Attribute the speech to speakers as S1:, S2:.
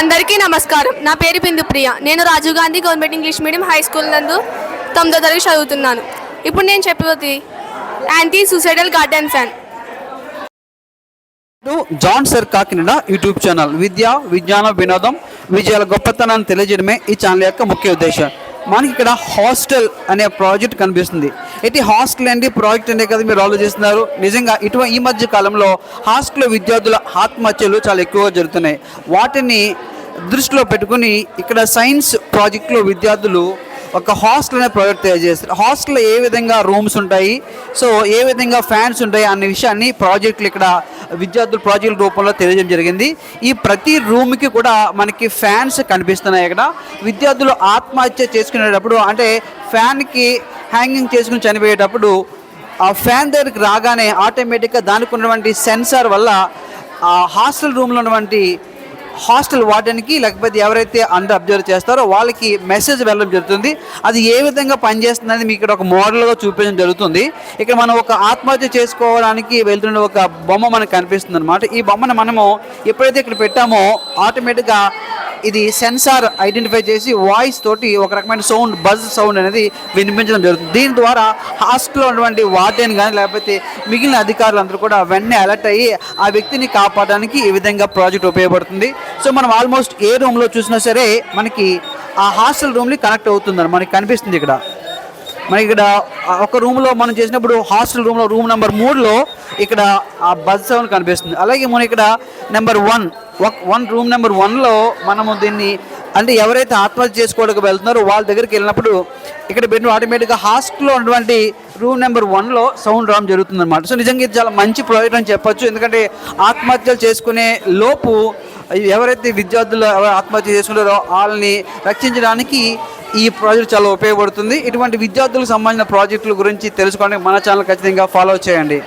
S1: అందరికీ నమస్కారం. నా పేరు బిందు ప్రియ. నేను Rajiv Gandhi government English medium high school నందు తొమ్మిదో తరగతి చదువుతున్నాను. ఇప్పుడు నేను చెప్పబోతుంది anti suicidal garden fan
S2: John sir Kakinada YouTube channel. విద్య విజ్ఞానం వినోదం విజయాల గొప్పతనాన్ని తెలియజేయడమే ఈ ఛానల్ యొక్క ముఖ్య ఉద్దేశం. మనకి ఇక్కడ హాస్టల్ అనే ప్రాజెక్ట్ కనిపిస్తుంది. అయితే హాస్టల్ ఏంటి ప్రాజెక్ట్ అనే కదా మీరు ఆలోచిస్తున్నారు నిజంగా ఇటువంటి ఈ మధ్య కాలంలో హాస్టల్ విద్యార్థుల ఆత్మహత్యలు చాలా ఎక్కువగా జరుగుతున్నాయి. వాటిని దృష్టిలో పెట్టుకుని ఇక్కడ సైన్స్ ప్రాజెక్టులో విద్యార్థులు ఒక హాస్టల్ అనే ప్రాజెక్ట్ తయారు చేస్తారు. హాస్టల్లో ఏ విధంగా రూమ్స్ ఉంటాయి? సో ఏ విధంగా ఫ్యాన్స్ ఉంటాయి? అనే విషయాన్ని ప్రాజెక్టులు ఇక్కడ విద్యార్థుల ప్రాజెక్టుల రూపంలో తెలియజేయడం జరిగింది. ఈ ప్రతి రూమ్కి కూడా మనకి ఫ్యాన్స్ కనిపిస్తున్నాయి ఇక్కడ విద్యార్థులు ఆత్మహత్య చేసుకునేటప్పుడు అంటే ఫ్యాన్కి హ్యాంగింగ్ చేసుకుని చనిపోయేటప్పుడు ఆ ఫ్యాన్ దగ్గరికి రాగానే ఆటోమేటిక్గా దానికి ఉన్నటువంటి సెన్సార్ వల్ల ఆ హాస్టల్ రూమ్లో ఉన్నటువంటి హాస్టల్ వార్డెన్కి లేకపోతే ఎవరైతే అండర్ అబ్జర్వ్ చేస్తారో వాళ్ళకి మెసేజ్ వెళ్ళడం జరుగుతుంది. అది ఏ విధంగా పనిచేస్తుందని మీకు ఇక్కడ ఒక మోడల్గా చూపించడం జరుగుతుంది. ఇక్కడ మనం ఒక ఆత్మహత్య చేసుకోవడానికి వెళ్తున్న ఒక బొమ్మ మనకు కనిపిస్తుంది అనమాట ఈ బొమ్మను మనము ఎప్పుడైతే ఇక్కడ పెట్టామో ఆటోమేటిక్గా ఇది సెన్సార్ ఐడెంటిఫై చేసి వాయిస్ తోటి ఒక రకమైన సౌండ్ బజ్ సౌండ్ అనేది వినిపించడం జరుగుతుంది. దీని ద్వారా హాస్టల్లో ఉన్నటువంటి వార్డెన్ కానీ లేకపోతే మిగిలిన అధికారులందరూ కూడా వెంటనే అలర్ట్ అయ్యి ఆ వ్యక్తిని కాపాడడానికి ఈ విధంగా ప్రాజెక్ట్ ఉపయోగపడుతుంది. సో మనం ఆల్మోస్ట్ ఏ రూమ్లో చూసినా సరే మనకి ఆ హాస్టల్ రూమ్ని కనెక్ట్ అవుతుందని మనకి కనిపిస్తుంది ఇక్కడ. మనకి ఇక్కడ ఒక రూమ్లో మనం చేసినప్పుడు హాస్టల్ రూమ్లో రూమ్ నెంబర్ మూడులో ఇక్కడ ఆ బజ్ సౌండ్ కనిపిస్తుంది. అలాగే మనం ఇక్కడ number one one room number వన్లో మనము దీన్ని అంటే ఎవరైతే ఆత్మహత్య చేసుకోవడానికి వెళ్తున్నారో వాళ్ళ దగ్గరికి వెళ్ళినప్పుడు ఇక్కడ పెట్టిన ఆటోమేటిక్గా హాస్టల్లో ఉన్నటువంటి రూమ్ నెంబర్ వన్లో సౌండ్ రావడం జరుగుతుంది అనమాట సో నిజంగా ఇది చాలా మంచి ప్రాజెక్ట్ అని చెప్పొచ్చు. ఎందుకంటే ఆత్మహత్యలు చేసుకునే లోపు ఎవరైతే విద్యార్థులు ఎవరు ఆత్మహత్య చేసుకుంటారో వాళ్ళని రక్షించడానికి ఈ ప్రాజెక్ట్ చాలా ఉపయోగపడుతుంది. ఇటువంటి విద్యార్థులకు సంబంధించిన ప్రాజెక్టుల గురించి తెలుసుకోవడానికి మన ఛానల్ ఖచ్చితంగా ఫాలో చేయండి.